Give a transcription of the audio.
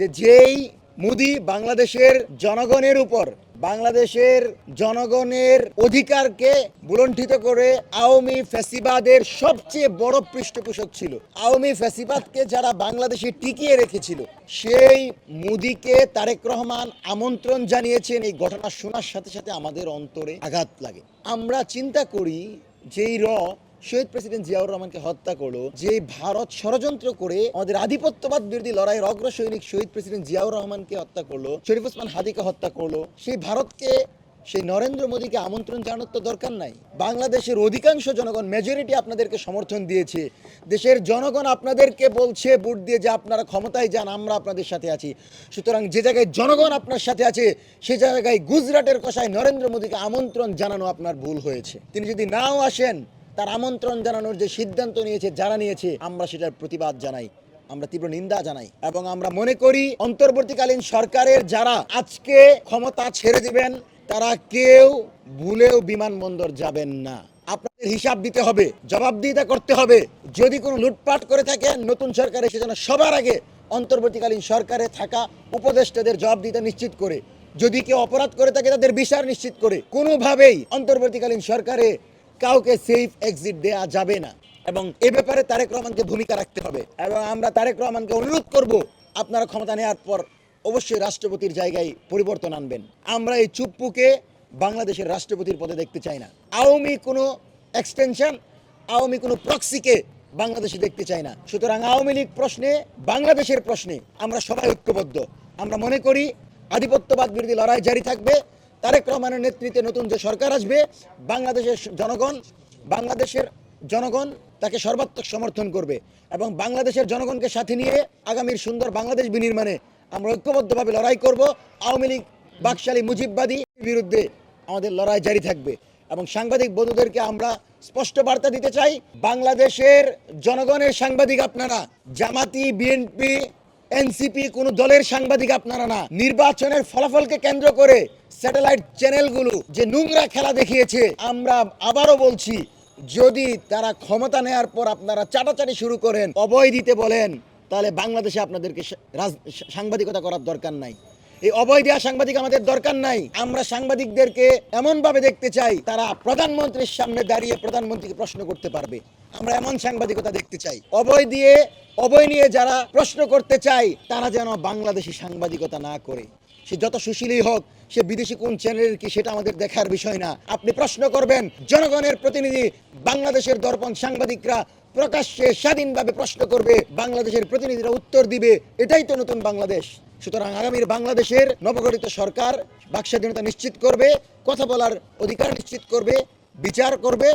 যে যেই মোদি বাংলাদেশের জনগণের উপর, বাংলাদেশের জনগণের অধিকারকে বুলণ্ঠিত করে আওয়ামী ফ্যাসিবাদের সবচেয়ে বড় পৃষ্ঠপোষক ছিল। আওয়ামী ফ্যাসিবাদকে যারা বাংলাদেশে টিকিয়ে রেখেছিল, সেই মোদিকে তারেক রহমান আমন্ত্রণ জানিয়েছেন। এই ঘটনা শোনার সাথে সাথে আমাদের অন্তরে আঘাত লাগে। আমরা চিন্তা করি, যেই র শহীদ প্রেসিডেন্ট জিয়াউর রহমানকে হত্যা করল যে ভারত ষড়যন্ত্র করে আমাদের আধিপত্যবাদ বিরোধী লড়াইয়ের অগ্র সৈনিক শহীদ প্রেসিডেন্ট জিয়াউর রহমানকে হত্যা করল, শরীফ ওসমান হাদিকে হত্যা করল, সেই ভারতকে, সেই নরেন্দ্র মোদীকে আমন্ত্রণ জানানোর তো দরকার নাই। বাংলাদেশের অধিকাংশ জনগণ মেজরিটি আপনাদেরকে সমর্থন দিয়েছে। দেশের জনগণ আপনাদেরকে বলছে ভোট দিয়ে যে আপনারা ক্ষমতায় যান, আমরা আপনাদের সাথে আছি। সুতরাং যে জায়গায় জনগণ আপনার সাথে আছে, সে জায়গায় গুজরাটের কষায় নরেন্দ্র মোদীকে আমন্ত্রণ জানানো আপনার ভুল হয়েছে। তিনি যদি নাও আসেন তার আমন্ত্রণ জানানোর যে সিদ্ধান্ত নিয়েছে, যারা নিয়েছে, আমরা সেটার প্রতিবাদ জানাই। আমরা তীব্র নিন্দা জানাই এবং আমরা মনে করি অন্তর্বর্তীকালীন সরকারের যারা আজকে ক্ষমতা ছেড়ে দিবেন, তারা কেউ ভুলেও বিমানবন্দর যাবেন না। আপনাদের হিসাব দিতে হবে, জবাবদিহিতা করতে হবে। যদি কোনো লুটপাট করে থাকেন নতুন সরকার এসে যেন সবার আগে অন্তর্বর্তীকালীন সরকারে থাকা উপদেষ্টাদের জবাবদিহিতা নিশ্চিত করে। যদি কেউ অপরাধ করে থাকে, তাদের বিচার নিশ্চিত করে। কোনোভাবেই অন্তর্বর্তীকালীন সরকারে কাউকে সেফ এক্সিট দেয়া যাবে না। এবং এ ব্যাপারে তারেক রহমানকে ভূমিকা রাখতে হবে। এবং আমরা তারেক রহমানকে অনুরোধ করব, আপনারা ক্ষমতা নেওয়ার পর অবশ্যই রাষ্ট্রপতির জায়গায় পরিবর্তন আনবেন। আমরা এই চুপ্পুকে বাংলাদেশের রাষ্ট্রপতির পদে দেখতে চাই না। আওয়ামী কোনো এক্সটেনশন আওয়ামী কোনো প্রক্সিকে বাংলাদেশে দেখতে চাই না। সুতরাং আওয়ামী লীগ প্রশ্নে, বাংলাদেশের প্রশ্নে আমরা সবাই ঐক্যবদ্ধ। আমরা মনে করি, আধিপত্যবাদ বিরোধী লড়াই জারি থাকবে। তারেক রহমানের নেতৃত্বে নতুন যে সরকার আসবে, বাংলাদেশের জনগণ বাংলাদেশের জনগণ তাকে সর্বাত্মক সমর্থন করবে এবং বাংলাদেশের জনগণকে সাথে নিয়ে আগামীর সুন্দর বাংলাদেশ বিনির্মাণে আমরা ঐক্যবদ্ধভাবে লড়াই করব। আওয়ামী লীগ, বাকশালী, মুজিববাদী বিরুদ্ধে আমাদের লড়াই জারি থাকবে এবং সাংবাদিক বন্ধুদেরকে আমরা স্পষ্ট বার্তা দিতে চাই, বাংলাদেশের জনগণের সাংবাদিক আপনারা, জামাতি, বিএনপি এনসিপি কোন দলের সাংবাদিক আপনারা না। নির্বাচনের ফলাফলকে কেন্দ্র করে স্যাটেলাইট চ্যানেলগুলো যে নোংরা খেলা দেখিয়েছে, আমরা আবারও বলছি, যদি তারা ক্ষমতা নেয়ার পর আপনারা চাটাচাটি শুরু করেন অবয় দিতে বলেন, তাহলে বাংলাদেশে আপনাদেরকে সাংবাদিকতা করার দরকার নাই। এই অবৈধ সাংবাদিক আমাদের দরকার নাই। আমরা সাংবাদিকদেরকে এমন ভাবে দেখতে চাই, তারা প্রধানমন্ত্রীর সামনে দাঁড়িয়ে প্রধানমন্ত্রীকে প্রশ্ন করতে পারবে। আমরা এমন সাংবাদিকতা দেখতে চাই। অবয় দিয়ে অবয় নিয়ে যারা প্রশ্ন করতে চায়, তারা যেন বাংলাদেশি সাংবাদিকতা না করে। সে যত সুশীলই হোক, সে বিদেশি কোন চ্যানেলের কি সেটা আমাদের দেখার বিষয় না। আপনি প্রশ্ন করবেন, জনগণের প্রতিনিধি বাংলাদেশের দর্পণ সাংবাদিকরা প্রকাশ্যে স্বাধীনভাবে প্রশ্ন করবে, বাংলাদেশের প্রতিনিধিরা উত্তর দিবে, এটাই তো নতুন বাংলাদেশ। সুতরাং আগামীর বাংলাদেশের নবগঠিত সরকার বাক স্বাধীনতা নিশ্চিত করবে, কথা বলার অধিকার নিশ্চিত করবে, বিচার করবে